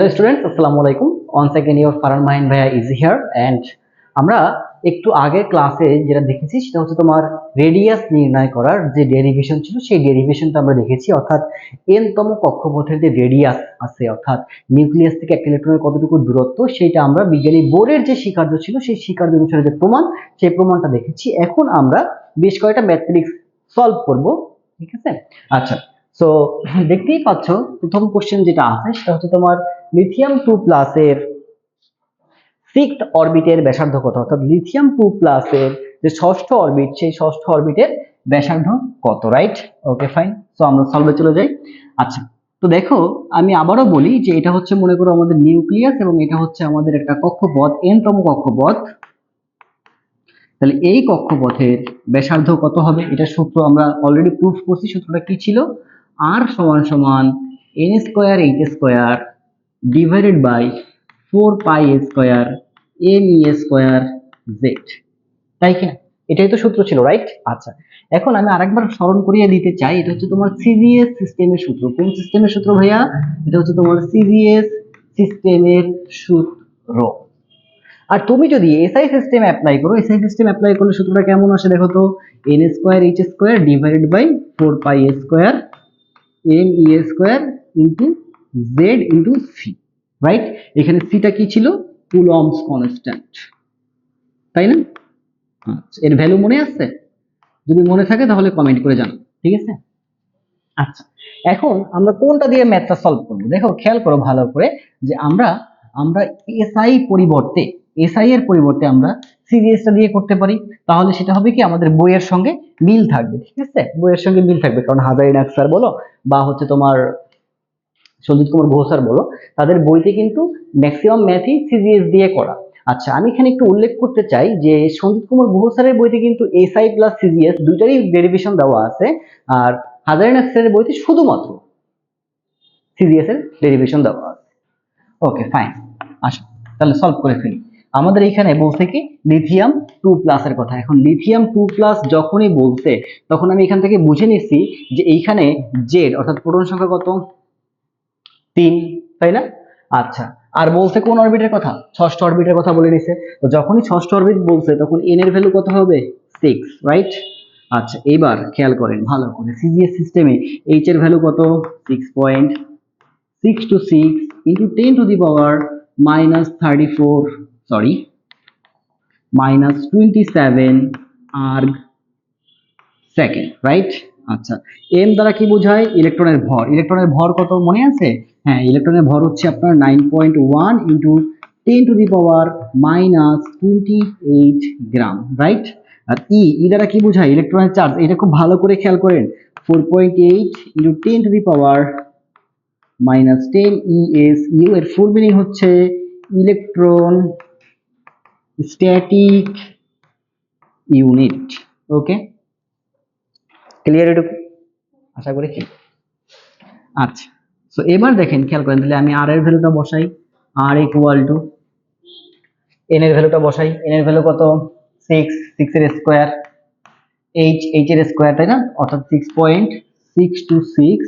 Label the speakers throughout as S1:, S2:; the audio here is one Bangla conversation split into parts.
S1: হ্যালো স্টুডেন্টস আসসালামু আলাইকুম one second your Faran Mahin ভাইয়া ইজ হিয়ার অ্যান্ড আমরা একটু আগের ক্লাসে যেটা দেখেছি সেটা হচ্ছে তোমার রেডিয়াস নির্ণয় করার যে ডেরিভেশন ছিল সেই ডেরিভেশনটা আমরা দেখেছি। অর্থাৎ এন তম কক্ষপথের যে রেডিয়াস আছে অর্থাৎ নিউক্লিয়াস থেকে একটা ইলেকট্রনের কতটুকু দূরত্ব সেটা আমরা বিজ্ঞানী বোর্ডের যে স্বীকার্য ছিল সেই স্বীকার্য অনুসারে যে প্রমাণ সেই প্রমাণটা দেখেছি। এখন আমরা বেশ কয়েকটা ম্যাথমেটিক্স সলভ করব ঠিক আছে? আচ্ছা। সো দেখতেই পাচ্ছ প্রথম কোশ্চেন যেটা আছে সেটা হচ্ছে তোমার লিথিয়াম টু প্লাসের সিক্সথ অরবিটের ব্যাসার্ধ কত? অর্থাৎ লিথিয়াম টু প্লাসের যে ষষ্ঠ অরবিট সেই ষষ্ঠ অরবিটের ব্যাসার্ধ কত রাইট ওকে ফাইন সো আমরা সলভে চলে যাই। আচ্ছা তো দেখো, আমি আবারও বলি যে এটা হচ্ছে মনে করো আমাদের নিউক্লিয়াস এবং এটা হচ্ছে আমাদের একটা কক্ষপথ এনতম কক্ষপথ। তাহলে এই কক্ষপথের ব্যাসার্ধ কত হবে? এটা সূত্র আমরা অলরেডি প্রুফ করছি, সূত্রটা কি ছিল? আর সমান সমান N square H square by four pi square M E square Z তাই কি? এটাই তো সূত্র ছিল রাইট আচ্ছা এখন আমি আরেকবার স্মরণ করিয়ে দিতে চাই, এটা হচ্ছে তোমার সিজিএস সিস্টেমের সূত্র। কোন সিস্টেমের সূত্র ভাইয়া? এটা হচ্ছে তোমার সিজিএস সিস্টেমের সূত্র। আর তুমি যদি এসআই সিস্টেম অ্যাপ্লাই করো এসআই সিস্টেম অ্যাপ্লাই করলে সূত্রটা কেমন আসে দেখো তো? N square H square divided by four pi square M E square into Z into C right এখানে সিটা কি ছিল? কুলম্বস কনস্ট্যান্ট তাই না? আচ্ছা এর ভ্যালু মনে আছে? যদি মনে থাকে তাহলে কমেন্ট করে জানাও, ঠিক আছে? আচ্ছা এখন আমরা কোনটা দিয়ে ম্যাথটা সলভ করব? দেখো, খেয়াল করো ভালো করে যে আমরা আমরা এসআই পরিবর্তে এসআই এর পরিবর্তে আমরা সিরিয়াসটা দিয়ে করতে পারি। তাহলে সেটা হবে কি? আমাদের বইয়ের সঙ্গে মিল থাকবে, ঠিক আছে? বইয়ের সঙ্গে মিল থাকবে, কারণ হাজারি নাকসার বলো, বা হচ্ছে তোমার সঞ্জিত কুমার ঘোষ বলো, তাদের বইতে কিন্তু ম্যাক্সিমাম ম্যাথই সিজিএস দিয়ে করা। আচ্ছা আমি এখানে একটু উল্লেখ করতে চাই যে সঞ্জিত কুমার স্যারের বইতে কিন্তু এসআই প্লাস সিজিএস দুইটারই ডেরিভেশন দেওয়া আছে, আর হাজারিনাথ স্যারের বইতে শুধুমাত্র সিজিএস এর ডেরিভেশন দেওয়া আছে। ওকে ফাইন আসো, তাহলে সলভ করে ফেলি। আমাদের এখানে বলছে কি লিথিয়াম টু প্লাসের কথা। এখন লিথিয়াম টু প্লাস যখনই বলছে, তখন আমি এখান থেকে বুঝে নিচ্ছি যে এইখানে জেড অর্থাৎ প্রোটন সংখ্যা কত? তিন, তাই না? আচ্ছা আর বলছে কোন অরবিটের কথা? ষষ্ঠ অরবিটের কথা বলে নিছে। তো যখনই ষষ্ঠ অরবিট বলছে, তখন এন এর ভ্যালু কত হবে? সিক্স রাইট আচ্ছা এবার খেয়াল করেন, ভালো করে। সিজিএস সিস্টেমে এইচ এর ভ্যালু কত? Six point six two six into ten to the power minus thirty four sorry minus twenty seven R second right আচ্ছা এম দ্বারা কি বোঝায়? ইলেকট্রনের ভর। ইলেকট্রনের ভর কত? মনে আছে? হ্যাঁ ইলেকট্রনের ভর হচ্ছে আপনার nine point one into ten to the power minus twenty eight gram right R E E দ্বারা কি বোঝায়? ইলেকট্রনের চার্জ এটা খুব ভালো করে খেয়াল করেন। Four point eight into ten to the power minus ten E S U এর ফুল মিনিং হচ্ছে electron static unit okay clear এটুকু? আশা করি আচ্ছা। সো এবার দেখেন, খেয়াল করেন, তাহলে আমি আর এর ভ্যালুটা বসাই আর ইকুয়াল টু এন এর ভ্যালুটা বসাই এন এর ভ্যালু কত? সিক্স সিক্স এর স্কোয়ার এইচ এইচ এর স্কোয়ার তাই না? অর্থাৎ six point six two six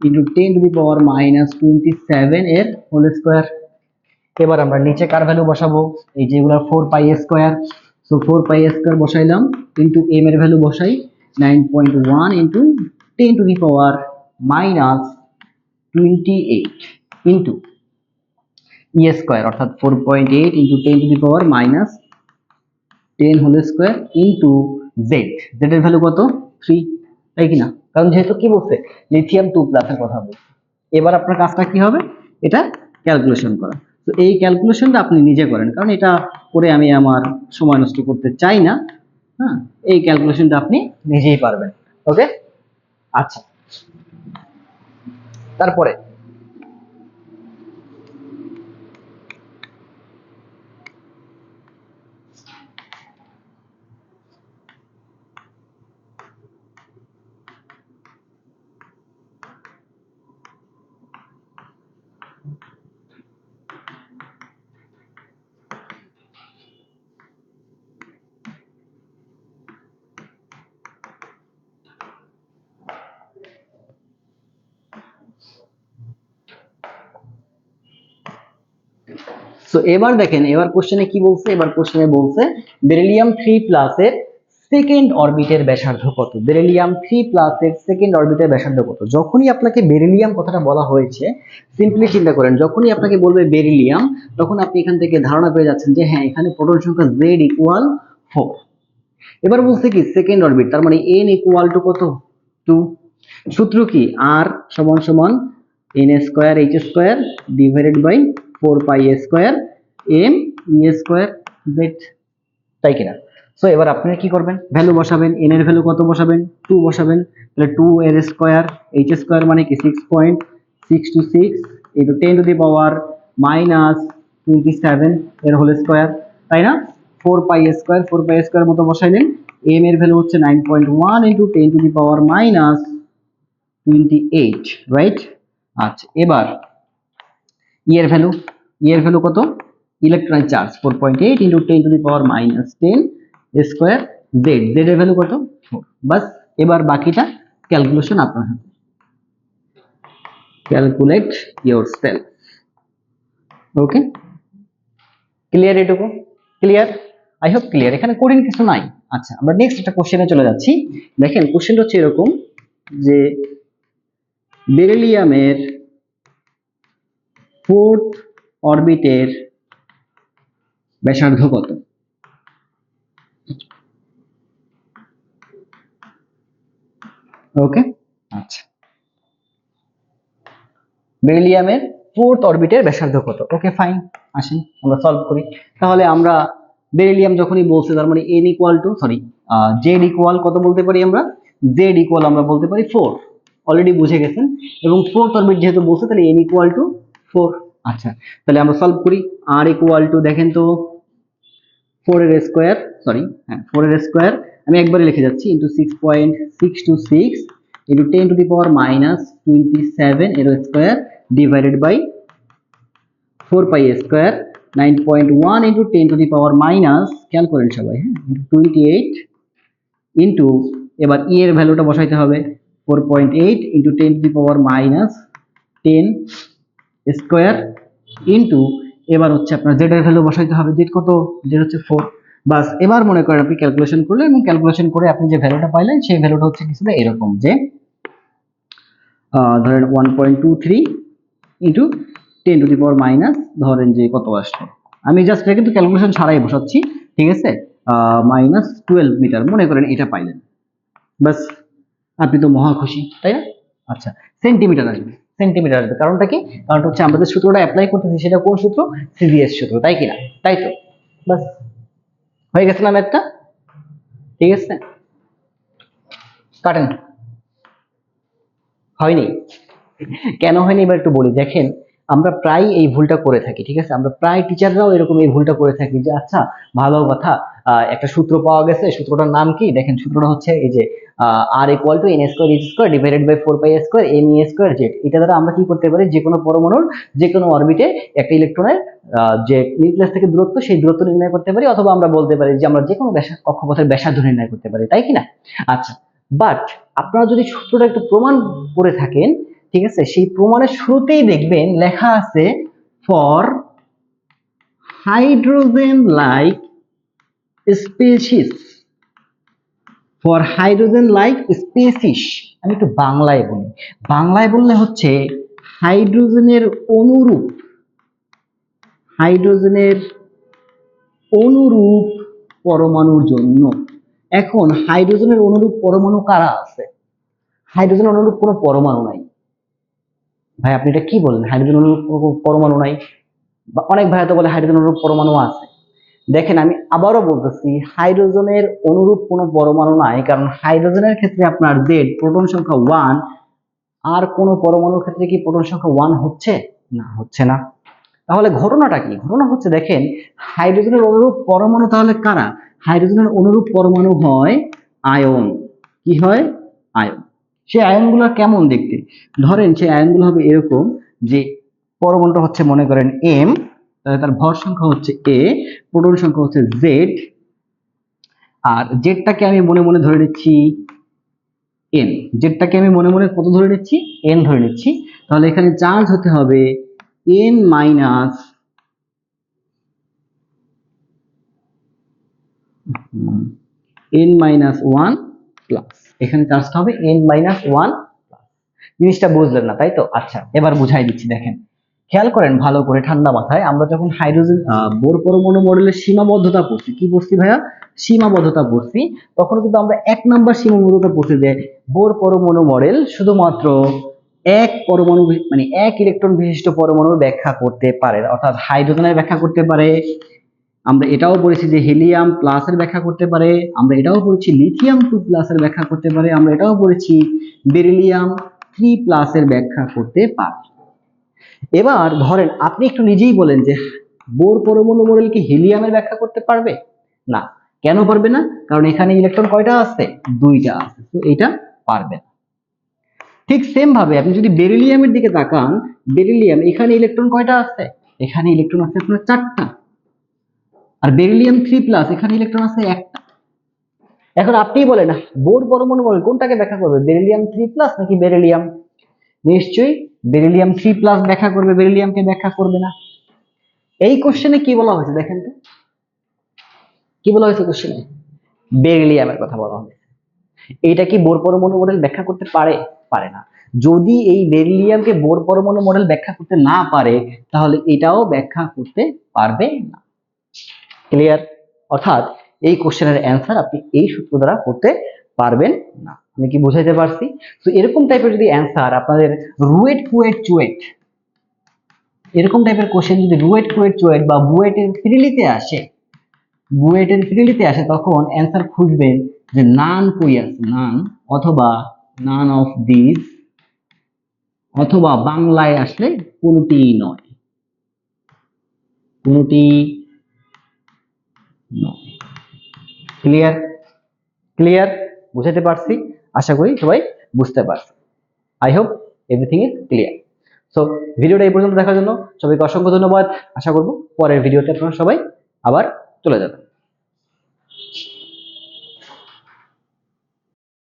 S1: into ten to the power minus twenty seven এর হোল স্কোয়ার এবার আমরা নিচে কার ভ্যালু বসাবো? এই যেগুলো four pi square so four pi square বসাইলাম into M এর ভ্যালু বসাই nine point one into ten to the power minus twenty eight into E square অর্থাৎ four point eight into ten to the power minus ten whole square into Z Z এর ভ্যালু কত? থ্রি তাই কি না? কারণ যেহেতু কি বলছে? লিথিয়াম টু প্লাসের কথা বলছে। এবার আপনার কাজটা কি হবে? এটা ক্যালকুলেশন করা। তো এই ক্যালকুলেশনটা আপনি নিজে করেন, কারণ এটা করে আমি আমার সময় নষ্ট করতে চাই না। হ্যাঁ এই ক্যালকুলেশনটা আপনি নিজেই পারবেন। ওকে আচ্ছা। তারপরে সো এবার দেখেন, এবার কোশ্চেনে কি বলছে? এবার কোশ্চেনে বলছে বেরিলিয়াম থ্রি প্লাসের সেকেন্ড অরবিটের ব্যাসার্ধ কত? বেরিলিয়াম থ্রি প্লাসের সেকেন্ড অরবিটের ব্যাসার্ধ কত? যখনই আপনাকে বেরিলিয়াম কথাটা বলা হয়েছে সিম্পলি চিন্তা করেন, যখনই আপনাকে বলবে বেরিলিয়াম তখন আপনি এখান থেকে ধারণা পেয়ে যাচ্ছেন যে হ্যাঁ এখানে প্রোটন সংখ্যা জেড ইকুয়াল ফোর এবার বলছে কি সেকেন্ড অরবিট তার মানে এন ইকুয়াল টু কত? টু সূত্র কি? আর সমান সমান N square H square divided by four pi square M E square Z তাই কিনা? সো এবার আপনারা কি করবেন? ভ্যালু বসাবেন এন এর ভ্যালু কত বসাবেন? টু বসাবেন, তাহলে টু এর স্কোয়ার এইচ স্কোয়ার মানে কি? Six point six two six into ten to the power minus twenty seven এর হোল স্কোয়ার তাই না? Four pi square four pi square মতো বসাইলেন এম এর ভ্যালু হচ্ছে nine point one into ten to the power minus twenty eight right আচ্ছা এবার ই এর ভ্যালু ই এর ভ্যালু কত? Electronic charge four point eight into ten to the power minus ten square Z Z এর ভ্যালু কত? বাস, এবার বাকিটা ক্যালকুলেশন আপনার হাতে। Calculate yourself okay clear এটুকু? ক্লিয়ার আই হোপ ক্লিয়ার এখানে কঠিন কিছু নাই। আচ্ছা আমরা নেক্সট একটা কোশ্চেনে চলে যাচ্ছি। দেখেন কোশ্চেনটা হচ্ছে এরকম যে বেরিলিয়ামের ফোর্থ অরবিটের ব্যাসার্ধ কত? ওকে আচ্ছা। বেরিলিয়ামের ফোর্থ অরবিটের ব্যাসার্ধ কত? ওকে ফাইন আসেন, আমরা সলভ করি। তাহলে আমরা বেরিলিয়াম যখনই বলছে, তার মানে N equal to sorry Z equal কত বলতে পারি আমরা? জেড ইকুয়াল আমরা বলতে পারি ফোর অলরেডি বুঝে গেছেন? এবং ফোর্থ অরবিট যেহেতু বলছে, তাহলে এন ইকুয়াল টু ফোর আচ্ছা তাহলে আমরা সলভ করি আর ইকুয়াল টু দেখেন তো ফোর এর স্কোয়ার সরি হ্যাঁ ফোর এর স্কোয়ার আমি একবারে লিখে যাচ্ছি into six point six two six into ten to the power minus twenty seven এর square divided by four pi square nine point one into ten to the power minus খেয়াল করেন সবাই হ্যাঁ ইন্টু টোয়েন্টি এইট ইন্টু এবার ই এর ভ্যালুটা বসাইতে হবে four point eight into ten to the power minus ten square into এবার হচ্ছে আপনার জেড এর ভ্যালু বসাইতে হবে। জেড কত? জেড হচ্ছে ফোর বাস, এবার মনে করেন আপনি ক্যালকুলেশন করলেন এবং ক্যালকুলেশন করে আপনি যে ভ্যালুটা পাইলেন, সেই ভ্যালুটা হচ্ছে কিছুটা এরকম যে ধরেন one point two three into ten to the power minus ধরেন যে কত আসলো। আমি জাস্ট এটা কিন্তু ক্যালকুলেশন ছাড়াই বসাচ্ছি, ঠিক আছে? মাইনাস টুয়েলভ মিটার মনে করেন এটা পাইলেন। বাস, আপনি তো মহা খুশি, তাই না? আচ্ছা সেন্টিমিটার আসবে। সেন্টিমিটার আসবে। কারণটা কি? কারণ হচ্ছে আমাদের সূত্রটা অ্যাপ্লাই করতেছি সেটা কোন সূত্র? সিভিএস সূত্র, তাই কিনা? তাই তো? বাস হয়ে গেছে না ম্যাথটা? ঠিক আছে? কাটেন। হয়নি। কেন হয়নি? এবার একটু বলি। দেখেন আমরা প্রায় এই ভুলটা করে থাকি, ঠিক আছে? আমরা প্রায় টিচাররাও এরকম এই ভুলটা করে থাকি যে আচ্ছা ভালো কথা একটা সূত্র পাওয়া গেছে, সূত্রটার নাম কি? দেখেন, সূত্রটা হচ্ছে এই যে R equal to N square is square divided by four pi square M E square Z এটা দ্বারা আমরা কি করতে পারি? যে কোনো পরমাণুর যে কোনো অরবিটে একটা ইলেকট্রনের যে নিউক্লিয়াস থেকে দূরত্ব, সেই দূরত্ব নির্ণয় করতে পারি, অথবা আমরা বলতে পারি যে, আমরা যে কোনো ব্যাসা, কক্ষপথের ব্যাসার্ধ নির্ণয় করতে পারি, তাই কি না? আচ্ছা বাট আপনারা যদি সূত্রটা একটু প্রমাণ করে থাকেন ঠিক আছে? সেই প্রমাণের শুরুতেই দেখবেন লেখা আছে for hydrogen like species for hydrogen like species আমি একটু বাংলায় বলি। বাংলায় বললে হচ্ছে হাইড্রোজেনের অনুরূপ। হাইড্রোজেনের অনুরূপ পরমাণুর জন্য। এখন হাইড্রোজেনের অনুরূপ পরমাণু কারা আছে? হাইড্রোজেন অনুরূপ কোনো পরমাণু নাই। ভাই, আপনি এটা কি বলেন হাইড্রোজেন অনুরূপ পরমাণু নাই। বা অনেক ভাই তো বলে হাইড্রোজেন অনুরূপ পরমাণু আছে। দেখেন, আমি আবারও বলতেছি, হাইড্রোজেনের অনুরূপ কোনো পরমাণু নাই, কারণ হাইড্রোজেনের ক্ষেত্রে আপনার জেড প্রোটন সংখ্যা ওয়ান আর কোনো পরমাণুর ক্ষেত্রে কি প্রোটন সংখ্যা ওয়ান হচ্ছে? না হচ্ছে না। তাহলে ঘটনাটা কি? ঘটনা হচ্ছে, দেখেন, হাইড্রোজেনের অনুরূপ পরমাণু তাহলে কারা? হাইড্রোজেনের অনুরূপ পরমাণু হয় আয়ন। কি হয়? আয়ন। সেই আয়নগুলো কেমন দেখতে? ধরেন সেই আয়নগুলো হবে এরকম যে পরমাণুটা হচ্ছে, মনে করেন এম তাহলে তার ভর সংখ্যা হচ্ছে এ প্রোটন সংখ্যা হচ্ছে জেড আর জেডটাকে আমি মনে মনে ধরে নিচ্ছি এন জেডটাকে আমি মনে মনে কত ধরে নিচ্ছি? এন ধরে নিচ্ছি। তাহলে এখানে চার্জ হতে হবে N minus N minus one plus. এখানে চার্জটা হবে এন মাইনাস ওয়ান জিনিসটা বুঝলেন না, তাই তো? আচ্ছা এবার বুঝাই দিচ্ছি, দেখেন। খেয়াল করেন ভালো করে, ঠান্ডা মাথায়। আমরা যখন হাইড্রোজেন বোর পরমাণু মডেলের সীমাবদ্ধতা পড়ছি, কি পড়ছি ভাইয়া? সীমাবদ্ধতা পড়ছি। তখন কিন্তু আমরা এক নাম্বার সীমাবদ্ধতা পড়ছি যে বোর পরমাণু মডেল শুধুমাত্র এক পরমাণু মানে এক ইলেকট্রন বিশিষ্ট পরমাণুর ব্যাখ্যা করতে পারে, অর্থাৎ হাইড্রোজেনের ব্যাখ্যা করতে পারে আমরা এটাও পড়েছি যে হিলিয়াম প্লাসের ব্যাখ্যা করতে পারে, আমরা এটাও পড়েছি লিথিয়াম টু প্লাসের ব্যাখ্যা করতে পারে, আমরা এটাও পড়েছি বেরিলিয়াম থ্রি প্লাসের ব্যাখ্যা করতে পারে। এবার ধরেন, আপনি একটু নিজেই বলেন যে বোর পরমাণু মডেল কি হিলিয়ামের ব্যাখ্যা করতে পারবে? না। কেন পারবে না? কারণ এখানে ইলেকট্রন কয়টা আছে? দুইটা আছে। তো এটা পারবে না। ঠিক সেম ভাবে আপনি যদি বেরিলিয়ামের দিকে তাকান বেরিলিয়াম এখানে ইলেকট্রন কয়টা আছে? এখানে ইলেকট্রন আছে আপনার চারটা। আর বেরিলিয়াম থ্রি প্লাস এখানে ইলেকট্রন আছে একটা। এখন আপনিই বলেন বোর পরমাণু মডেল কোনটাকে ব্যাখ্যা করবে? বেরিলিয়াম থ্রি প্লাস নাকি বেরিলিয়াম নিশ্চয়ই বেরিলিয়াম থ্রি প্লাস ব্যাখ্যা করবে বেরিলিয়ামকে ব্যাখ্যা করবে না। এই কোশ্চেনে কি বলা হয়েছে দেখেন তো? কি বলা হয়েছে কোশ্চেনে বেরিলিয়ামের কথা বলা হয়েছে। এইটা কি বোর পরমাণু মডেল ব্যাখ্যা করতে পারে? পারে না। যদি এই বেরিলিয়ামকে বোর পরমাণু মডেল ব্যাখ্যা করতে না পারে, তাহলে এটাও ব্যাখ্যা করতে পারবে না। ক্লিয়ার অর্থাৎ এই কোশ্চেনের অ্যান্সার আপনি এই সূত্র দ্বারা করতে পারবেন না। আমি কি বুঝাইতে পারছি? তো এরকম টাইপের যদি অ্যান্সার আপনাদের রুয়েট কুয়েট চুয়েট, এরকম টাইপের কোশ্চেন যদি রুয়েট কুয়েট চুয়েট বা বুয়েটের ফ্রিলিতে আসে, বুয়েটের ফ্রিলিতে আসে, তখন অ্যান্সার খুঁজবেন যে নান কই আছে নান অথবা নান অফ দিস অথবা বাংলায় আসলে কোনটি নয়। কোনটি ক্লিয়ার ক্লিয়ার বুঝাতে পারছি? আশা করি সবাই বুঝতে পারছি। I hope everything is clear so ভিডিওটা এই পর্যন্ত দেখার জন্য সবাইকে অসংখ্য ধন্যবাদ। আশা করব পরের ভিডিওতে আপনারা সবাই আবার চলে যাবেন।